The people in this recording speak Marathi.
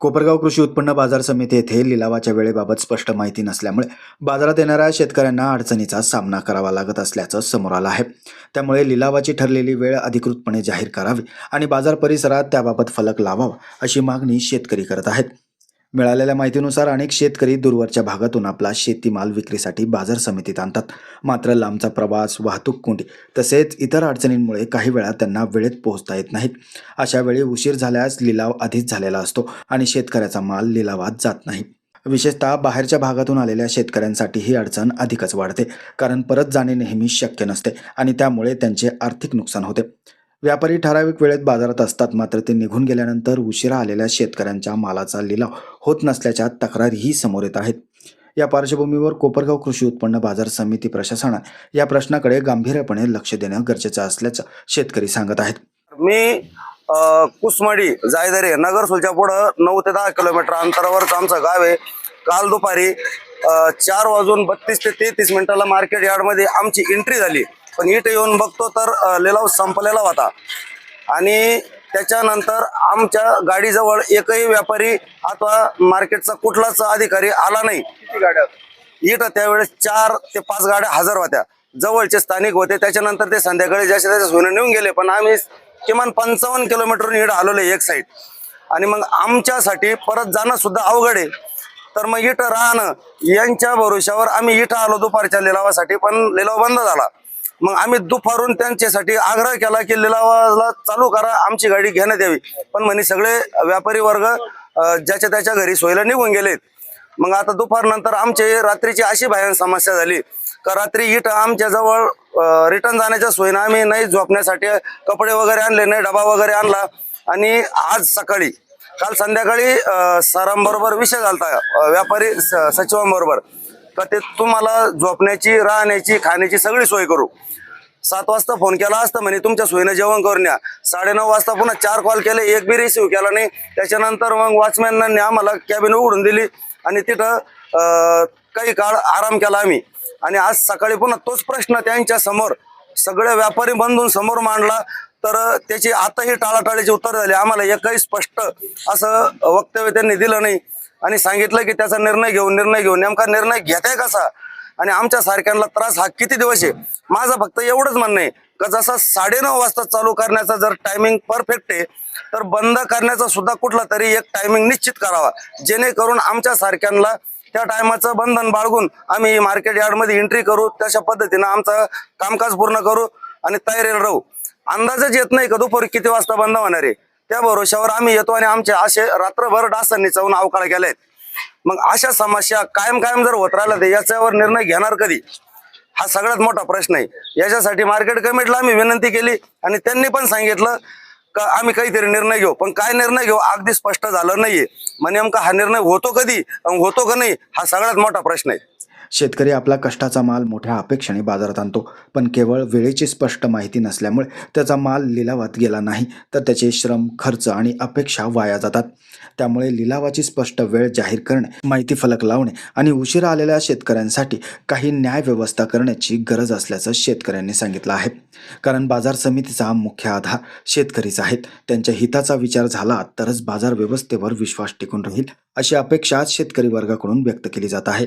कोपरगाव कृषी उत्पन्न बाजार समिती येथे लिलावाच्या वेळेबाबत स्पष्ट माहिती नसल्यामुळे बाजारात येणाऱ्या शेतकऱ्यांना अडचणीचा सामना करावा लागत असल्याचं समोर आलं आहे. त्यामुळे लिलावाची ठरलेली वेळ अधिकृतपणे जाहीर करावी आणि बाजार परिसरात त्याबाबत फलक लावावा अशी मागणी शेतकरी करत आहेत. मिळालेल्या माहितीनुसार अनेक शेतकरी दूरवरच्या भागातून आपला शेतीमाल विक्रीसाठी बाजार समितीत आणतात. मात्र लांबचा प्रवास वाहतूक कोंडी तसेच इतर अडचणींमुळे काही वेळा त्यांना वेळेत पोहोचता येत नाहीत. अशा वेळी उशीर झाल्यास लिलाव आधीच झालेला असतो आणि शेतकऱ्याचा माल लिलावात जात नाही. विशेषतः बाहेरच्या भागातून आलेल्या शेतकऱ्यांसाठी ही अडचण अधिकच वाढते कारण परत जाणे नेहमी शक्य नसते आणि त्यामुळे त्यांचे आर्थिक नुकसान होते. व्यापारी ठराविक वेळेत बाजारात असतात. मात्र ते निघून गेल्यानंतर उशिरा आलेल्या शेतकऱ्यांच्या मालाचा लिलाव होत नसल्याच्या तक्रारीही समोर येत आहेत. या पार्श्वभूमीवर कोपरगाव कृषी उत्पन्न बाजार समिती प्रशासनात या प्रश्नाकडे गांभीर्यपणे लक्ष देणं गरजेचं असल्याचं शेतकरी सांगत आहेत. मी कुसमडी कुसमाडी जायदरे नगरसूलच्या पुढं नऊ ते दहा किलोमीटर अंतरावरच आमचं गाव आहे. काल दुपारी चार वाजून बत्तीस ते तेहतीस मिनिटाला मार्केट यार्डमध्ये आमची एंट्री झाली. पण इथे येऊन बघतो तर लिलाव संपलेला होता. आणि त्याच्यानंतर आमच्या गाडीजवळ एकही व्यापारी अथवा मार्केटचा कुठलाच अधिकारी आला नाही. किती गाड्या इथं त्यावेळेस चार ते पाच गाड्या हजर होत्या. जवळचे स्थानिक होते. त्याच्यानंतर ते संध्याकाळी जसे त्याच्या सोनं नेऊन गेले पण आम्ही किमान पंचावन्न किलोमीटरहून इथं आलेलो एक साईड आणि मग आमच्यासाठी परत जाणं सुद्धा अवघड आहे. तर मग इथं राहणं यांच्या भरोशावर आम्ही इथं आलो दुपारच्या लिलावासाठी पण लिलाव बंद झाला. मग आम्ही दुपारून त्यांच्यासाठी आग्रह केला की लिलावाला चालू करा आमची गाडी घेण्यात यावी. पण म्हणे सगळे व्यापारी वर्ग ज्याच्या त्याच्या घरी सोयीला निघून गेलेत मग आता दुपारनंतर आमचे रात्रीची अशी भयान समस्या झाली का रात्री इट आमच्या जवळ रिटर्न जाण्याच्या सोयीनं आम्ही नाही झोपण्यासाठी कपडे वगैरे आणले नाही डबा वगैरे आणला. आणि आज सकाळी काल संध्याकाळी सरांबरोबर विषय झाला व्यापारी स- सचिवांबरोबर. का ते तुम्हाला झोपण्याची राहण्याची खाण्याची सगळी सोय करू. सात वाजता फोन केला असता म्हणे तुमच्या सोयीनं जेवण करून या. साडेनऊ वाजता पुन्हा चार कॉल केले एक बी रिसिव्ह केला नाही. त्याच्यानंतर मग वॉचमॅनांनी आम्हाला कॅबिन उघडून दिली आणि तिथं काही काळ आराम केला आम्ही. आणि आज सकाळी पुन्हा तोच प्रश्न त्यांच्यासमोर सगळे व्यापारी बंधून समोर मांडला. तर त्याची आताही टाळाटाळीची उत्तर झाली. आम्हाला एकही स्पष्ट असं वक्तव्य त्यांनी दिलं नाही. आणि सांगितलं की त्याचा निर्णय घेऊन निर्णय घेऊन. नेमका निर्णय घेताय कसा? आणि आमच्या सारख्यांना त्रास हा किती दिवस आहे? माझं फक्त एवढंच म्हणणं आहे का जसा साडेनऊ वाजता चालू करण्याचा जर टायमिंग परफेक्ट आहे तर बंद करण्याचा सुद्धा कुठला तरी एक टायमिंग निश्चित करावा. जेणेकरून आमच्या सारख्यांना त्या टायमाचं बंधन बाळगून आम्ही मार्केट यार्डमध्ये एंट्री करू तशा पद्धतीनं आमचं कामकाज पूर्ण करू आणि तयारीला राहू. अंदाजच येत नाही का दुपारी किती वाजता बंद होणार आहे? त्या भरोशावर आम्ही येतो आणि आमचे असे रात्रभर डासांनी चावून अवकाळ केलेत. मग अशा समस्या कायम कायम जर होत राहिल्या तर याच्यावर निर्णय घेणार कधी? हा सगळ्यात मोठा प्रश्न आहे. याच्यासाठी मार्केट कमिटीला आम्ही विनंती केली आणि त्यांनी पण सांगितलं का आम्ही काहीतरी निर्णय घेऊ. पण काय निर्णय घेऊ अगदी स्पष्ट झालं नाहीये. मग नेमका हा निर्णय होतो कधी? होतो का नाही? हा सगळ्यात मोठा प्रश्न आहे. शेतकरी आपला कष्टाचा माल मोठ्या अपेक्षेने बाजारात आणतो. पण केवळ वेळेची स्पष्ट माहिती नसल्यामुळे त्याचा माल लिलावात गेला नाही तर त्याचे श्रम खर्च आणि अपेक्षा वाया जातात. त्यामुळे लिलावाची स्पष्ट वेळ जाहीर करणे माहिती फलक लावणे आणि उशिरा आलेल्या शेतकऱ्यांसाठी काही न्याय व्यवस्था करण्याची गरज असल्याचं शेतकऱ्यांनी सांगितलं आहे. कारण बाजार समितीचा मुख्य आधार शेतकरीच आहेत. त्यांच्या हिताचा विचार झाला तरच बाजार व्यवस्थेवर विश्वास टिकून राहील अशी अपेक्षा शेतकरी वर्गाकडून व्यक्त केली जात आहे.